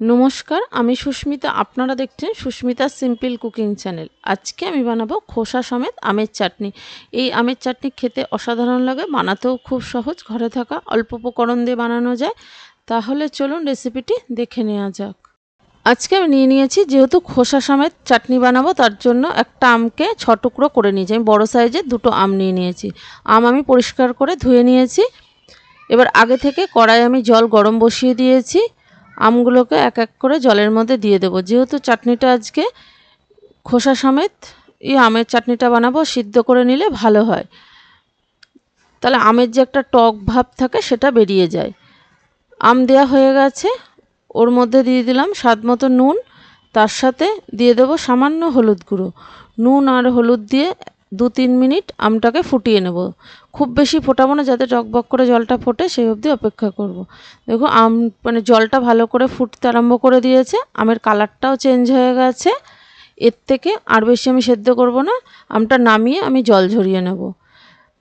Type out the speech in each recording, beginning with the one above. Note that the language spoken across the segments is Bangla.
নমস্কার, আমি সুস্মিতা। আপনারা দেখছেন সুস্মিতা সিম্পল কুকিং চ্যানেল। আজকে আমি বানাবো খোসা সমেত আমের চাটনি। এই আমের চাটনি খেতে অসাধারণ লাগে, বানাতেও খুব সহজ। ঘরে থাকা অল্প উপকরণ দিয়ে বানানো যায়। তাহলে চলুন রেসিপিটি দেখে নেওয়া যাক। আজকে আমি নিয়ে নিয়েছি, যেহেতু খোসা সমেত চাটনি বানাবো, তার জন্য একটা আমকে ছ টুকরো করে নিয়েছি। আমি বড়ো সাইজের দুটো আম নিয়ে নিয়েছি। আম আমি পরিষ্কার করে ধুয়ে নিয়েছি। এবার আগে থেকে কড়াই আমি জল গরম বসিয়ে দিয়েছি। আমগুলোকে এক এক করে জলের মধ্যে দিয়ে দেবো। যেহেতু চাটনিটা আজকে খোসা সমেত, এই আমের চাটনিটা বানাবো, সিদ্ধ করে নিলে ভালো হয়। তাহলে আমের যে একটা টক ভাব থাকে সেটা বেরিয়ে যায়। আম দেয়া হয়ে গেছে, ওর মধ্যে দিয়ে দিলাম স্বাদ মতো নুন। তার সাথে দিয়ে দেবো সামান্য হলুদ গুঁড়ো। নুন আর হলুদ দিয়ে দু তিন মিনিট আমটাকে ফুটিয়ে নেব। খুব বেশি ফোটাবো না, যাতে টকবক করে জলটা ফোটে, সেই অবধি অপেক্ষা করব। দেখো, আম মানে জলটা ভালো করে ফুটতে আরম্ভ করে দিয়েছে। আমের কালারটাও চেঞ্জ হয়ে গেছে। এর থেকে আর বেশি আমি সেদ্ধ করব না। আমটা নামিয়ে আমি জল ঝরিয়ে নেব।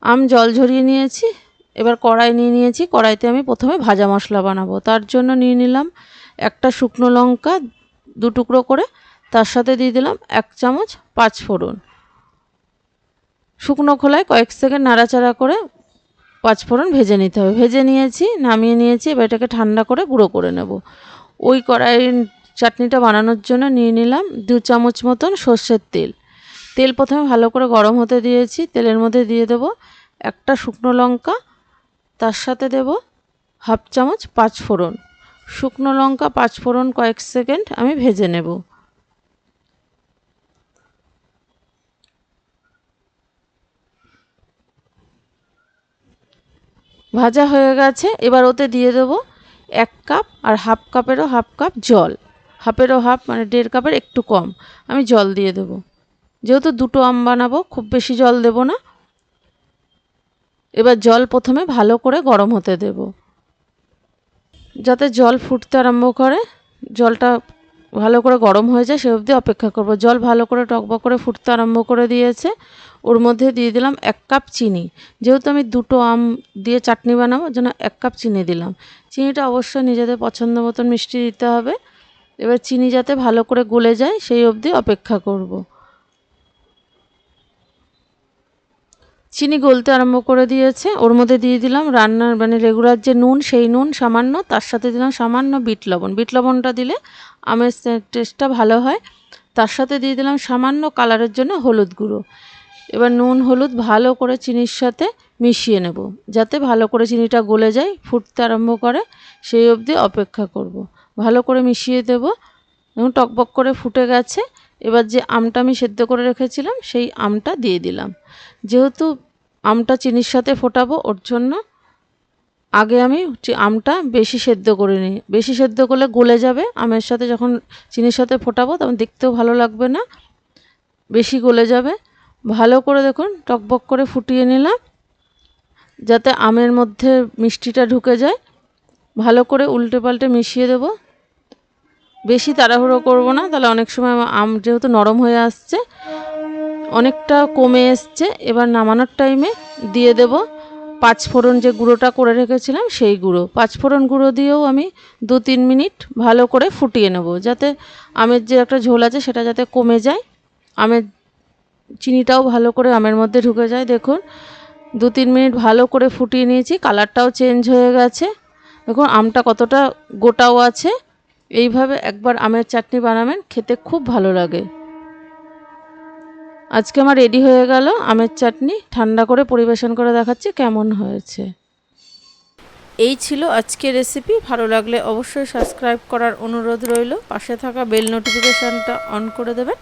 আম জল ঝরিয়ে নিয়েছি। এবার কড়াই নিয়ে নিয়েছি। কড়াইতে আমি প্রথমে ভাজা মশলা বানাবো। তার জন্য নিয়ে নিলাম একটা শুকনো লঙ্কা, দু টুকরো করে। তার সাথে দিয়ে দিলাম এক চামচ পাঁচ ফোড়ন শুকনো খোলায় কয়েক সেকেন্ড নাড়াচাড়া করে পাঁচফোড়ন ভেজে নিতে হবে। ভেজে নিয়েছি, নামিয়ে নিয়েছি, এবার এটাকে ঠান্ডা করে গুঁড়ো করে নেব। ওই কড়াই চাটনিটা বানানোর জন্য নিয়ে নিলাম দু চামচ মতন সর্ষের তেল। তেল প্রথমে ভালো করে গরম হতে দিয়েছি, তেলের মধ্যে দিয়ে দেব একটা শুকনো লঙ্কা, তার সাথে দেব হাফ চামচ পাঁচফোড়ন শুকনো লঙ্কা পাঁচফোড়ন কয়েক সেকেন্ড আমি ভেজে নেব। ভাজা হয়ে গেছে, এবার ওতে দিয়ে দেবো এক কাপ আর হাফ কাপেরও হাফ কাপ জল। হাফেরও হাফ মানে দেড় কাপের একটু কম। আমি জল দিয়ে দেবো। যেহেতু দুটো আম বানাবো, খুব বেশি জল দেব না। এবার জল প্রথমে ভালো করে গরম হতে দেব। যাতে জল ফুটতে আরম্ভ করে, জলটা ভালো করে গরম হয়ে যায়, সে অবধি অপেক্ষা করব। জল ভালো করে টকবক করে ফুটতে আরম্ভ করে দিয়েছে। ওর মধ্যে দিয়ে দিলাম এক কাপ চিনি। যেহেতু আমি দুটো আম দিয়ে চাটনি বানাবো জন্য এক কাপ চিনি দিলাম। চিনিটা অবশ্যই নিজেদের পছন্দ মতন মিষ্টি দিতে হবে। এবার চিনি যাতে ভালো করে গলে যায়, সেই অবধি অপেক্ষা করব। চিনি গলতে আরম্ভ করে দিয়েছে। ওর মধ্যে দিয়ে দিলাম রান্নার মানে রেগুলার যে নুন, সেই নুন সামান্য, তার সাথে দিলাম সামান্য বিট লবণ। বিট লবণটা দিলে আমের টেস্টটা ভালো হয়। তার সাথে দিয়ে দিলাম সামান্য কালারের জন্য হলুদ গুঁড়ো। এবার নুন, হলুদ ভালো করে চিনির সাথে মিশিয়ে নেব। যাতে ভালো করে চিনিটা গলে যায়, ফুটতে আরম্ভ করে, সেই অবধি অপেক্ষা করব। ভালো করে মিশিয়ে দেব। এবং টকবক করে ফুটে গেছে। এবার যে আমটা আমি সেদ্ধ করে রেখেছিলাম, সেই আমটা দিয়ে দিলাম। যেহেতু আমটা চিনির সাথে ফোটাবো, ওর জন্য আগে আমি আমটা বেশি সেদ্ধ করে নিই। বেশি সেদ্ধ করলে গলে যাবে, আমের সাথে যখন চিনির সাথে ফোটাবো, তখন দেখতেও ভালো লাগবে না। বেশি গলে যাবে। ভালো করে দেখুন, টকবক করে ফুটিয়ে নিলাম, যাতে আমের মধ্যে মিষ্টিটা ঢুকে যায়। ভালো করে উল্টে পাল্টে মিশিয়ে দেব। বেশি তাড়াহুড়ো করব না, তাহলে অনেক সময় আম যেহেতু নরম হয়ে আসছে, অনেকটা কমে এসছে, এবার নামানোর টাইমে দিয়ে দেব পাঁচ ফোড়ন যে গুঁড়োটা করে রেখেছিলাম, সেই গুঁড়ো। পাঁচ ফোড়ন গুঁড়ো দিয়েও আমি দু তিন মিনিট ভালো করে ফুটিয়ে নেব, যাতে আমের যে একটা ঝোল আছে সেটা যাতে কমে যায়, আমের চিনিটাও ভালো করে আমের মধ্যে ঢুকে যায়, দেখুন। দু তিন মিনিট ভালো করে ফুটিয়ে নিয়েছি, কালারটাও চেঞ্জ হয়ে গেছে। দেখুন, আমটা কতটা গোটাও আছে। এইভাবে একবার আমের চাটনি বানাবেন, খেতে খুব ভালো লাগে। আজকে আমার রেডি হয়ে গেল আমের চাটনি, ঠান্ডা করে পরিবেশন করে দেখাচ্ছি কেমন হয়েছে। এই ছিল আজকের রেসিপি ভালো লাগলে অবশ্যই সাবস্ক্রাইব করার অনুরোধ রইল। পাশে থাকা বেল নোটিফিকেশানটা অন করে দেবেন।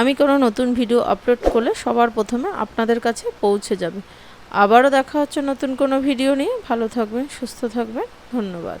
আমি কোনো নতুন ভিডিও আপলোড করলে সবার প্রথমে আপনাদের কাছে পৌঁছে যাবে। আবারও দেখা হচ্ছে নতুন কোনো ভিডিও নিয়ে। ভালো থাকবেন, সুস্থ থাকবেন। ধন্যবাদ।